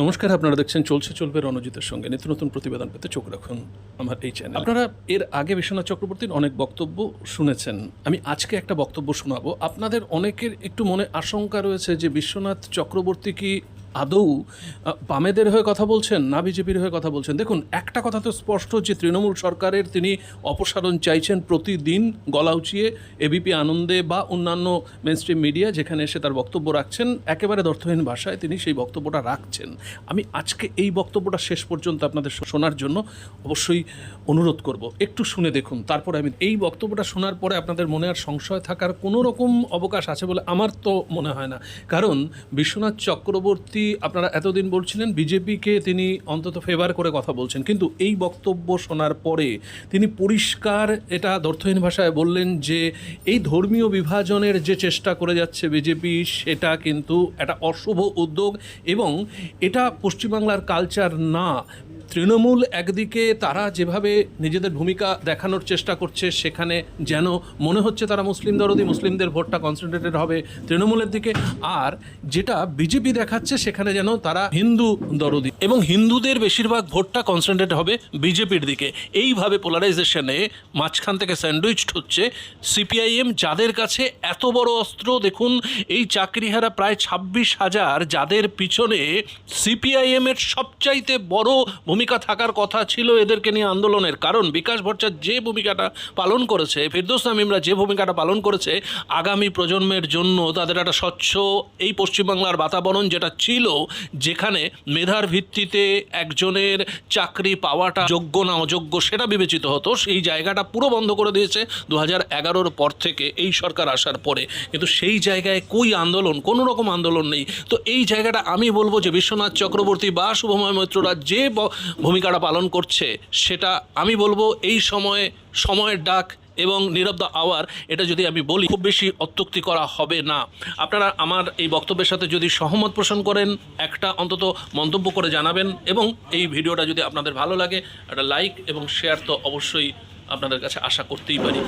নমস্কার, আপনারা দেখছেন চলছে, চলবে রণজিতের সঙ্গে। নিত্য নতুন প্রতিবেদন পেতে চোখ রাখুন আমার এই চ্যানেল আপনারা এর আগে বিশ্বনাথ চক্রবর্তীর অনেক বক্তব্য শুনেছেন। আমি আজকে একটা বক্তব্য শোনাবো। আপনাদের অনেকের একটু মনে আশঙ্কা রয়েছে যে বিশ্বনাথ চক্রবর্তী কি আদৌ বামেদের হয়ে কথা বলছেন না বিজেপির হয়ে কথা বলছেন? দেখুন, একটা কথা তো স্পষ্ট যে তৃণমূল সরকারের তিনি অপসারণ চাইছেন প্রতিদিন গলা উচিয়ে এবিপি আনন্দে বা অন্যান্য মেনস্ট্রিম মিডিয়া যেখানে এসে তার বক্তব্য রাখছেন, একেবারে দর্থহীন ভাষায় তিনি সেই বক্তব্যটা রাখছেন। আমি আজকে এই বক্তব্যটা শেষ পর্যন্ত আপনাদের শোনার জন্য অবশ্যই অনুরোধ করব। একটু শুনে দেখুন, তারপরে আমি এই বক্তব্যটা শোনার পরে আপনাদের মনে আর সংশয় থাকার কোনো রকম অবকাশ আছে বলে আমার তো মনে হয় না। কারণ বিশ্বনাথ চক্রবর্তী আপনারা এতদিন বলছিলেন বিজেপিকে তিনি অন্তত ফেভার করে কথা বলছেন। কিন্তু এই বক্তব্য শোনার পরে তিনি পরিষ্কার এটা দর্থহীন ভাষায় বললেন যে এই ধর্মীয় বিভাজনের যে চেষ্টা করে যাচ্ছে বিজেপি, সেটা কিন্তু একটা অশুভ উদ্যোগ এবং এটা পশ্চিমবাংলার কালচার না। তৃণমূল একদিকে তারা যেভাবে নিজেদের ভূমিকা দেখানোর চেষ্টা করছে, সেখানে যেন মনে হচ্ছে তারা মুসলিম দরদি, মুসলিমদের ভোটটা কনসেন্ট্রেটেড হবে তৃণমূলের দিকে, আর যেটা বিজেপি দেখাচ্ছে সেখানে যেন তারা হিন্দু দরদি এবং হিন্দুদের বেশিরভাগ ভোটটা কনসেন্ট্রেট হবে বিজেপির দিকে। এইভাবে পোলারাইজেশনে মাঝখান থেকে স্যান্ডউইচড হচ্ছে সিপিআইএম, যাদের কাছে এত বড় অস্ত্র, দেখুন এই চাকরিহারা প্রায় ছাব্বিশ হাজার, যাদের পিছনে সিপিআইএম এর সবচাইতে বড় ভূমিকা থাকার কথা ছিল এদেরকে নিয়ে আন্দোলনের। কারণ বিকাশ ভট্টাচার্য যে ভূমিকাটা পালন করেছে, ফেরদৌস নামিমরা যে ভূমিকাটা পালন করেছে, আগামী প্রজন্মের জন্য তাদের একটা স্বচ্ছ এই পশ্চিমবাংলার বাতাবরণ যেটা ছিল, যেখানে মেধার ভিত্তিতে একজনের চাকরি পাওয়াটা যোগ্য না অযোগ্য সেটা বিবেচিত হতো, সেই জায়গাটা পুরো বন্ধ করে দিয়েছে দু হাজার এগারোর পর থেকে এই সরকার আসার পরে। কিন্তু সেই জায়গায় কই আন্দোলন? কোনো রকম আন্দোলন নেই। তো এই জায়গাটা আমি বলব যে বিশ্বনাথ চক্রবর্তী বা শুভময় মৈত্ররা যে ভূমিকাটা পালন করছে, সেটা আমি বলব এই সময়ে সময়ের ডাক এবং নীরব দ্য আওয়ার, এটা যদি আমি বলি, খুব বেশি অত্যুক্তি করা হবে না। আপনারা আমার এই বক্তব্যের সাথে যদি সহমত পোষণ করেন, একটা অন্তত মন্তব্য করে জানাবেন এবং এই ভিডিওটা যদি আপনাদের ভালো লাগে, একটা লাইক এবং শেয়ার তো অবশ্যই আপনাদের কাছে আশা করতেই পারি।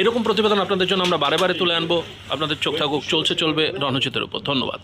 এরকম প্রতিবেদন আপনাদের জন্য আমরা বারে বারে তুলে আনব। আপনাদের চোখ থাকুক, চলছে, চলবে রণচিতের উপর। ধন্যবাদ।